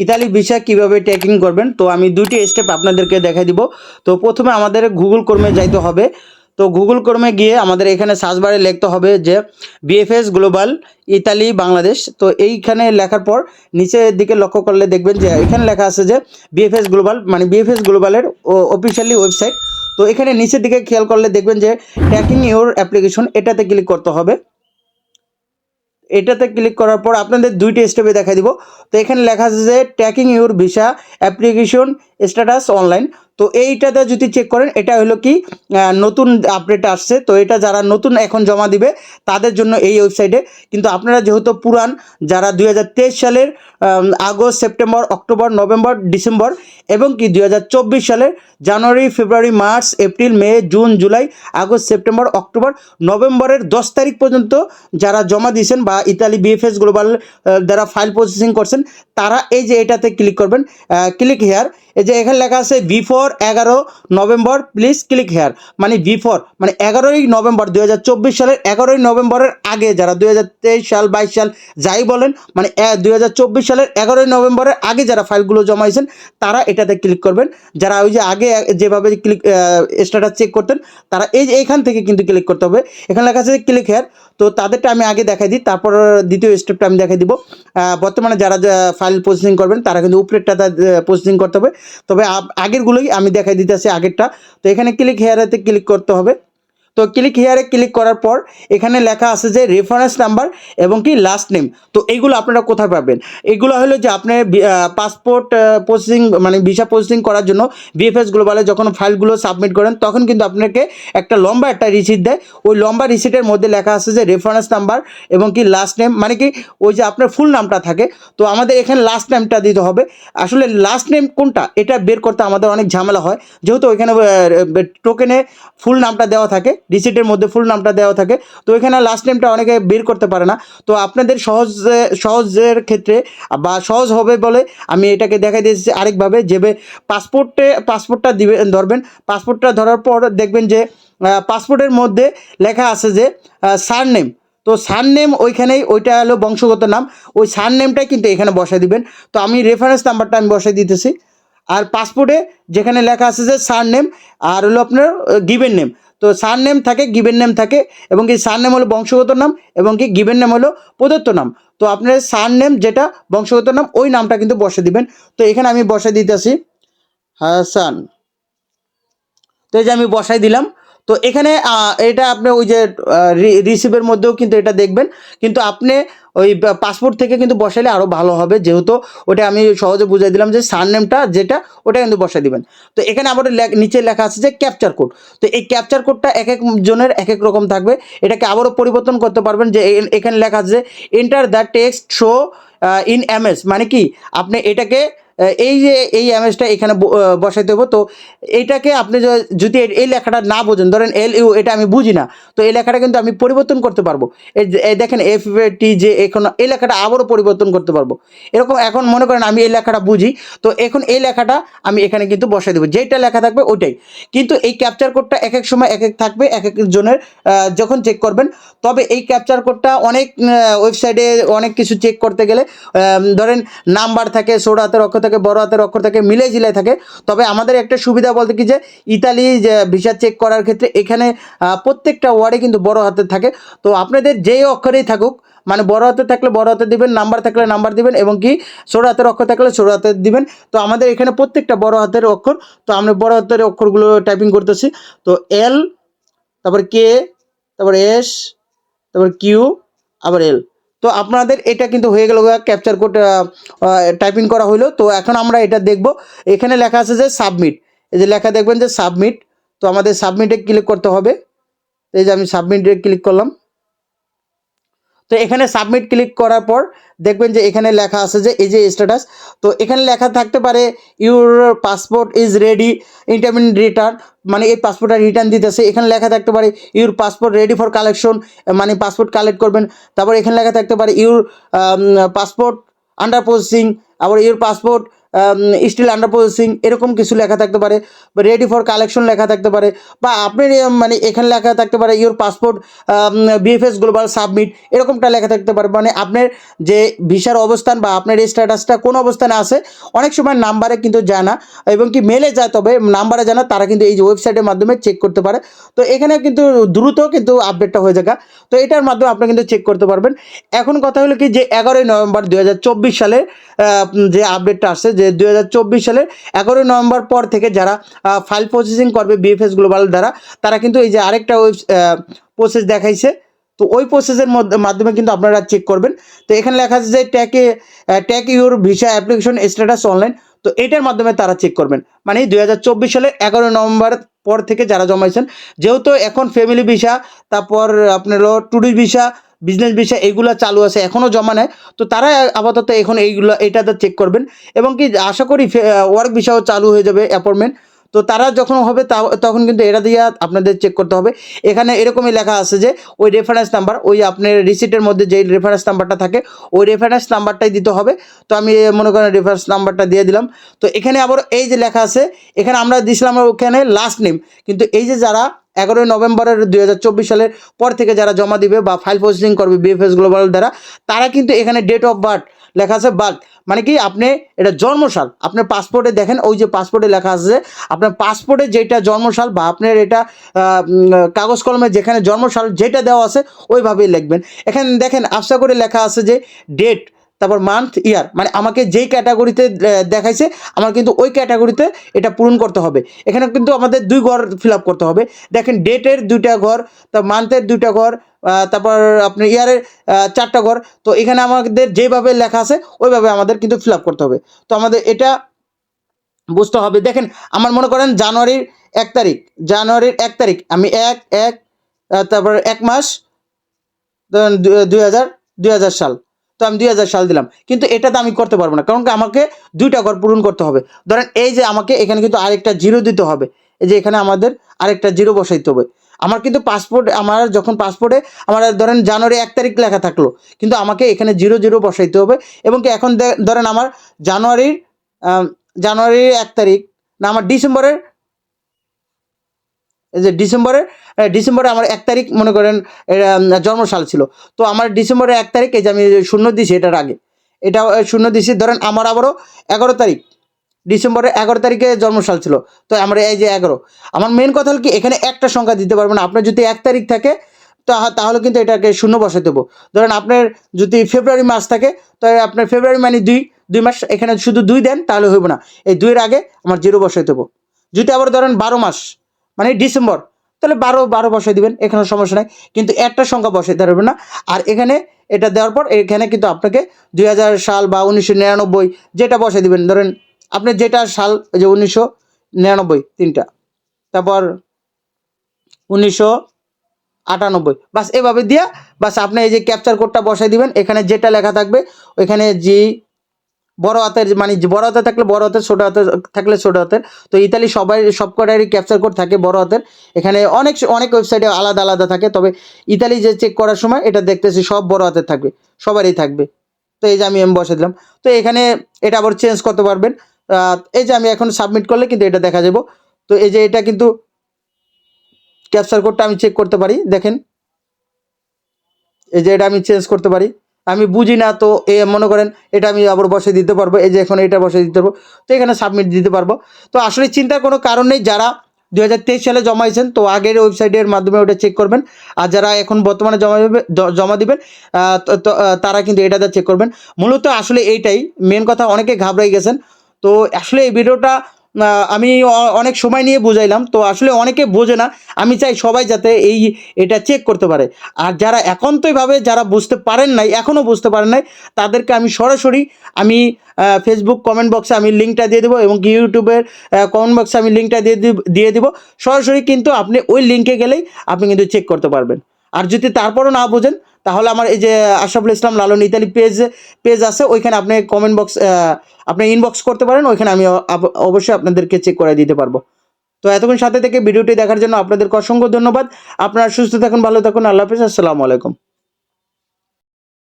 Italy visa কীভাবে tracking করবেন? তো আমি দুইটি স্টেপ আপনাদেরকে দেখাই দিব। তো প্রথমে আমাদের গুগল কর্মে যাইতে হবে। তো গুগল কর্মে গিয়ে আমাদের এখানে সার্চ বারে লিখতে হবে যে বিএফএস গ্লোবাল ইতালি বাংলাদেশ তো এইখানে লেখার পর নিচের দিকে লক্ষ্য করলে দেখবেন যে, এখানে লেখা আছে যে বিএফএস গ্লোবাল মানে বিএফএস গ্লোবালের অফিসিয়ালি ওয়েবসাইট তো এখানে নিচের দিকে খেয়াল করলে দেখবেন যে ট্র্যাকিং ইউর অ্যাপ্লিকেশন এটাতে ক্লিক করতে হবে। এটাতে ক্লিক করার পর আপনাদের দুইটি স্টেপে দেখা দিব। তো এখানে লেখা আছে যে tracking your visa application status online তো এইটাতে যদি চেক করেন, এটা হলো কি নতুন আপডেট আসছে। তো এটা যারা নতুন এখন জমা দিবে, তাদের জন্য এই ওয়েবসাইটে কিন্তু আপনারা যেহেতু পুরান, যারা দুই হাজার তেইশ সালের August, September, October, November, December এবং কি দু হাজার চব্বিশ সালের জানুয়ারি, ফেব্রুয়ারি, মার্চ, এপ্রিল, মে, June, July, August, September, October, নভেম্বরের দশ তারিখ পর্যন্ত যারা জমা দিয়েছেন বা ইতালি বিএফএস গ্লোবাল যারা ফাইল প্রসেসিং করছেন, তারা এই যে এটাতে ক্লিক করবেন ক্লিক হেয়ার এই যে এখানে লেখা আছে বিফোর এগারো নভেম্বর প্লিজ ক্লিক হেয়ার মানে বিফোর মানে এগারোই নভেম্বর দুই হাজার চব্বিশ সালের এগারোই নভেম্বরের আগে যারা দুই হাজার তেইশ সাল, বাইশ সাল যাই বলেন মানে দু হাজার চব্বিশ সালের এগারোই নভেম্বরের আগে যারা ফাইলগুলো জমাইছেন, তারা এটাতে ক্লিক করবেন। যারা ওই যে আগে যেভাবে ক্লিক স্ট্যাটাস চেক করতেন, তারা এই এইখান থেকে কিন্তু ক্লিক করতে হবে। এখানে লেখা আছে ক্লিক হেয়ার তো তাদেরটা আমি আগে দেখাই দিই, তারপর দ্বিতীয় স্টেপটা আমি দেখাই দিব। বর্তমানে যারা ফাইল প্রসেসিং করবেন, তারা কিন্তু উপরেরটাতে প্রসেসিং করতে হবে। তবে আগেরগুলোই আমি দেখাই দিতে দিতেছি আগেরটা। তো এখানে ক্লিক হেয়ারেতে ক্লিক করতে হবে। তো ক্লিক হেয়ারে ক্লিক করার পর এখানে লেখা আছে যে রেফারেন্স নাম্বার এবং কি লাস্ট নেম তো এইগুলো আপনারা কোথায় পাবেন? এগুলো হলো যে আপনার পাসপোর্ট প্রসেসিং মানে ভিসা প্রসেসিং করার জন্য বিএফএস গ্লোবালে যখন ফাইলগুলো সাবমিট করেন, তখন কিন্তু আপনাকে একটা লম্বা একটা রিসিট দেয়। ওই লম্বা রিসিটের মধ্যে লেখা আছে যে রেফারেন্স নাম্বার এবং কি লাস্ট নেম মানে কি ওই যে আপনার ফুল নামটা থাকে। তো আমাদের এখানে লাস্ট নেমটা দিতে হবে। আসলে লাস্ট নেম কোনটা? এটা বের করতে আমাদের অনেক ঝামেলা হয়। যেহেতু ওইখানে টোকেনে ফুল নামটা দেওয়া থাকে। রিসিটের মধ্যে ফুল নামটা দেওয়া থাকে। তো এখানে লাস্ট নেমটা অনেকে বের করতে পারে না। তো আপনাদের সহজ, সহজের ক্ষেত্রে বা সহজ হবে বলে আমি এটাকে দেখাই দিয়েছি আরেকভাবে। যে পাসপোর্টে পাসপোর্টটা দিবে, ধরবেন। পাসপোর্টটা ধরার পর দেখবেন যে পাসপোর্টের মধ্যে লেখা আছে যে সার নেম তো সার নেম ওইখানেই, ওইটা হলো বংশগত নাম। ওই সার নেমটাই কিন্তু এখানে বসাই দিবেন। তো আমি রেফারেন্স নাম্বারটা আমি বসাই দিতেছি। আর পাসপোর্টে যেখানে লেখা আছে যে সার নেম আর হলো আপনার গিভেন নেম তো সার নেম থাকে গিভেন নেম থাকে, এবং কি সার নেম হলো বংশগত নাম, এবং কি গিভেন নেম হলো প্রদত্ত নাম। তো আপনার সার নেম যেটা, বংশগত নাম, ওই নামটা কিন্তু বসে দিবেন। তো এখানে আমি বসে দিতেছি। হাসান তো এই যে আমি বসাই দিলাম। তো এখানে এটা আপনি ওই যে রিসিভের মধ্যেও কিন্তু এটা দেখবেন। কিন্তু আপনি ওই পাসপোর্ট থেকে কিন্তু বসাইলে আরও ভালো হবে। যেহেতু ওটা আমি সহজে বুঝাই দিলাম যে সার নেমটা যেটা, ওটা কিন্তু বসাই দিবেন। তো এখানে আবার নিচে লেখা আছে যে ক্যাপচার কোড তো এই ক্যাপচার কোডটা এক এক জনের এক এক রকম থাকবে। এটাকে আবারও পরিবর্তন করতে পারবেন যে এখানে লেখা আছে যে enter the text show in MS মানে কি? আপনি এটাকে এই যে এই এমএসটা এখানে ব- আহ, বসাইতে তো এইটাকে আপনি যদি এই লেখাটা না বোঝেন ধরেন এল ইউ এটা আমি বুঝি না তো এই লেখাটা কিন্তু আমি পরিবর্তন করতে পারব। এই দেখেন এফ টি যে এখন এই লেখাটা আবারও পরিবর্তন করতে পারব। এরকম এখন মনে করেন আমি এই লেখাটা বুঝি তো এখন এই লেখাটা আমি এখানে কিন্তু বসাই দেবো। যেটা লেখা থাকবে ওইটাই। কিন্তু এই ক্যাপচার কোডটা এক এক সময় এক এক থাকবে এক এক জনের যখন চেক করবেন তবে এই ক্যাপচার কোডটা অনেক ওয়েবসাইটে অনেক কিছু চেক করতে গেলে ধরেন নাম্বার থাকে সোডাতে অক্ষর থাকে, বড় হাতের অক্ষর থাকে মিলে জিলে থাকে। তবে আমাদের একটা সুবিধা বলতে কি যে, ইতালি যে ভিসা চেক করার ক্ষেত্রে এখানে প্রত্যেকটা ওয়ার্ডে কিন্তু বড় হাতে থাকে। তো আপনাদের যেই অক্ষরেই থাকুক মানে বড় হাতে থাকলে বড় হাতে দিবেন নাম্বার থাকলে নাম্বার দিবেন এবং কি, ছোট হাতের অক্ষর থাকলে ছোট হাতে দিবেন। তো আমাদের এখানে প্রত্যেকটা বড় হাতের অক্ষর, তো আমরা বড় হাতের অক্ষরগুলো টাইপিং করতেছি। তো এল তারপর কে তারপর এস তারপর কিউ আবার এল তো আপনাদের এটা কিন্তু হয়ে গেল ক্যাপচার কোড টাইপিং করা হলো তো এখন আমরা এটা দেখব। এখানে লেখা আছে যে সাবমিট এই যে লেখা দেখবেন যে সাবমিট তো আমাদের সাবমিটে ক্লিক করতে হবে। এই যে আমি সাবমিটে ক্লিক করলাম। তো এখানে সাবমিট ক্লিক করার পর দেখবেন যে এখানে লেখা আছে যে এই যে স্ট্যাটাস তো এখানে লেখা থাকতে পারে your passport is ready interim return মানে এই পাসপোর্টটা রিটার্ন দিতেছে। এখানে লেখা থাকতে পারে your passport ready for collection মানে পাসপোর্ট কালেক্ট করবেন। তারপর এখানে লেখা থাকতে পারে ইউর পাসপোর্ট আন্ডার প্রসেসিং আবার your passport still under processing এরকম কিছু লেখা থাকতে পারে রেডি ফর কালেকশন লেখা থাকতে পারে বা আপনার এ, মানে এখানে লেখা থাকতে পারে your passport BFS global submit এরকমটা লেখা থাকতে পারে মানে আপনার যে ভিসার অবস্থান বা আপনার এই স্ট্যাটাসটা কোন অবস্থানে আছে অনেক সময় নাম্বারে কিন্তু যায় না এবং কি মেলে যায় তবে নাম্বারে যায় না তারা কিন্তু এই যে ওয়েবসাইটের মাধ্যমে চেক করতে পারে তো এখানে কিন্তু দ্রুত কিন্তু আপডেটটা হয়ে যায় তো এটার মাধ্যমে আপনি কিন্তু চেক করতে পারবেন এখন কথা হলো কি যে এগারোই নভেম্বর দু হাজার চব্বিশ সালে যে আপডেটটা আসছে যে দু হাজার চব্বিশ সালের এগারোই নভেম্বর পর থেকে যারা ফাইল প্রসেসিং করবে বিএফএস গ্লোবাল দ্বারা, তারা কিন্তু এই যে আরেকটা ওয়েব প্রসেস দেখাইছে। তো ওই প্রসেসের মধ্যে, মাধ্যমে কিন্তু আপনারা চেক করবেন। তো এখানে লেখা আছে যে ট্যাকে track your visa application status online তো এটার মাধ্যমে তারা চেক করবেন। মানে দুই সালের এগারোই নভেম্বর পর থেকে যারা জমাইছেন, যেহেতু এখন ফ্যামিলি ভিসা তারপর আপনার ট্যুরিস্ট ভিসা বিজনেস ভিসা এগুলো চালু আছে এখনও জমা নেয় তো তারা আপাতত এখন এইগুলো এটাতে চেক করবেন। এবং কি আশা করি ওয়ার্ক ভিসাও চালু হয়ে যাবে অ্যাপয়েন্টমেন্ট তো তারা যখন হবে তখন কিন্তু এটা দিয়ে আপনাদের চেক করতে হবে। এখানে এরকমই লেখা আছে যে, ওই রেফারেন্স নাম্বার ওই আপনার রিসিটের মধ্যে যেই রেফারেন্স নাম্বারটা থাকে, ওই রেফারেন্স নাম্বারটাই দিতে হবে। তো আমি মনে করেন রেফারেন্স নাম্বারটা দিয়ে দিলাম। তো এখানে আবার এই যে লেখা আছে, এখানে আমরা দিয়েছিলাম ওখানে লাস্ট নেম কিন্তু এই যে যারা এগারোই নভেম্বরের দুই হাজার চব্বিশ সালের পর থেকে যারা জমা দিবে বা ফাইল প্রসেসিং করবে বিএফএস গ্লোবাল দ্বারা, তারা কিন্তু এখানে ডেট অফ বার্থ লেখা আছে বার্থ মানে কি? আপনি এটা জন্মসাল। আপনার পাসপোর্টে দেখেন, ওই যে পাসপোর্টে লেখা আছে আপনার পাসপোর্টে যেটা জন্মসাল বা আপনার এটা কাগজ কলমে যেখানে জন্মসাল যেটা দেওয়া আছে, ওইভাবেই লিখবেন। এখানে দেখেন আফসা করে লেখা আছে যে ডেট তারপর মান্থ ইয়ার মানে আমাকে যেই ক্যাটাগরিতে দেখাইছে, আমার কিন্তু ওই ক্যাটাগরিতে এটা পূরণ করতে হবে। এখানে কিন্তু আমাদের দুই ঘর ফিল আপ করতে হবে। দেখেন ডেটের দুইটা ঘর, তারপর মান্থের দুইটা ঘর তারপর আপনার ইয়ারের চারটা ঘর, তো এখানে আমাদের যেভাবে লেখা আছে, ওইভাবে আমাদের কিন্তু ফিল আপ করতে হবে। তো আমাদের এটা বুঝতে হবে। দেখেন, আমার মনে করেন জানুয়ারির এক তারিখ, জানুয়ারির এক তারিখ, আমি এক এক তারপর এক মাস দু- হাজার, দুই হাজার সাল। তো আমি দুই হাজার সাল দিলাম। কিন্তু এটা তো আমি করতে পারব না, কারণ কি আমাকে দুইটা ঘর পূরণ করতে হবে। ধরেন এই যে আমাকে এখানে কিন্তু আরেকটা জিরো দিতে হবে, এই যে এখানে আমাদের আরেকটা জিরো বসাইতে হবে। আমার কিন্তু পাসপোর্ট আমার যখন পাসপোর্টে আমার ধরেন জানুয়ারি এক তারিখ লেখা থাকল, কিন্তু আমাকে এখানে জিরো জিরো বসাইতে হবে এবং কি এখন ধরেন আমার জানুয়ারির জানুয়ারির এক তারিখ না, আমার ডিসেম্বরের যে ডিসেম্বরের ডিসেম্বরে আমার এক তারিখ, মনে করেন জন্মসাল ছিল। তো আমার ডিসেম্বরের এক তারিখ, এই যে আমি শূন্য দিছি, এটার আগে। এটা শূন্য দিছি, ধরেন আমার আবারও এগারো তারিখ, ডিসেম্বরের এগারো তারিখে জন্মসাল ছিল। তো আমার এই যে এগারো। আমার মেন কথা হলো কি, এখানে একটা সংখ্যা দিতে পারবেন আপনার যদি এক তারিখ থাকে তা- তাহলে কিন্তু এটাকে শূন্য বসাতে দেবো। ধরেন আপনার যদি ফেব্রুয়ারি মাস থাকে তাহলে আপনার ফেব্রুয়ারি মানে দুই দুই মাস, এখানে শুধু দুই দেন, তাহলে হইব না। এই দুইয়ের আগে আমার জিরো বসাইতে দেবো। যদি আবার ধরেন বারো মাস মানে ডিসেম্বর, তাহলে বারো বারো বসাই দিবেন, এখানে সমস্যা নাই। কিন্তু একটা সংখ্যা বসাইতে পারবেন না। আর এখানে এটা দেওয়ার পর, এখানে কিন্তু আপনাকে দুই হাজার সাল বা উনিশশো নিরানব্বই যেটা বসাই দিবেন, ধরেন আপনি যেটা সাল যে উনিশশো নিরানব্বই তিনটা, তারপর উনিশশো আটানব্বই, বাস এভাবে দিয়া, বাস আপনি এই যে ক্যাপচার কোডটা বসাই দিবেন, এখানে যেটা লেখা থাকবে, ওইখানে জি বড় হাতের মানে বড় হাতে থাকলে বড় হাতের, ছোট হাতে থাকলে ছোট হাতের। তো ইতালি সবাই সব কটারই ক্যাপচার কোড থাকে বড় হাতের। এখানে অনেক অনেক ওয়েবসাইটে আলাদা আলাদা থাকে। তবে ইতালি যে চেক করার সময় এটা দেখতেছি সব বড় হাতের থাকবে, সবারই থাকবে। তো এই যে আমি এম বসে দিলাম। তো এখানে এটা আবার চেঞ্জ করতে পারবেন। এই যে আমি এখন সাবমিট করলে কিন্তু এটা দেখা যাব। তো এই যে এটা কিন্তু ক্যাপচার কোডটা আমি চেক করতে পারি। দেখেন। এই যে এটা আমি চেঞ্জ করতে পারি। আমি বুঝি না, তো এ মনে করেন এটা আমি আবার বসে দিতে পারব, এই যে এখন এটা বসে দিতে পারব, তো এখানে সাবমিট দিতে পারব। তো আসলে চিন্তার কোনো কারণ নেই, যারা দু হাজার তেইশ সালে জমাইছেন, তো আগের ওয়েবসাইটের মাধ্যমে ওটা চেক করবেন। আর যারা এখন বর্তমানে জমা জমা দিবেন তারা কিন্তু এটাতে চেক করবেন। মূলত আসলে এইটাই মেন কথা, অনেকে ঘাবড়াই গেছেন। তো আসলে এই ভিডিওটা আমি অনেক সময় নিয়ে বুঝাইলাম, তো আসলে অনেকে বোঝে না। আমি চাই সবাই যাতে এই এটা চেক করতে পারে। আর যারা একান্তইভাবে যারা বুঝতে পারেন নাই এখনও বুঝতে পারেন নাই, তাদেরকে আমি সরাসরি আমি ফেসবুক কমেন্ট বক্সে আমি লিঙ্কটা দিয়ে দেবো এবং ইউটিউবের কমেন্ট বক্সে আমি লিঙ্কটা দিয়ে দিয়ে দিব। সরাসরি কিন্তু আপনি ওই লিঙ্কে গেলেই আপনি কিন্তু চেক করতে পারবেন। আর যদি তারপরও না বোঝেন, তাহলে আমার এই যে Ashraful Islam Lalon Italy page page আছে, ওইখানে আপনি কমেন্ট বক্স আপনি ইনবক্স করতে পারেন, ওইখানে আমি অবশ্যই আপনাদেরকে চেক করে দিতে পারব। তো এতক্ষণ সাথে থেকে ভিডিওটি দেখার জন্য আপনাদেরকে অসংখ্য ধন্যবাদ। আপনারা সুস্থ থাকুন, ভালো থাকুন, আল্লাহ হাফিজ, আসসালামু আলাইকুম।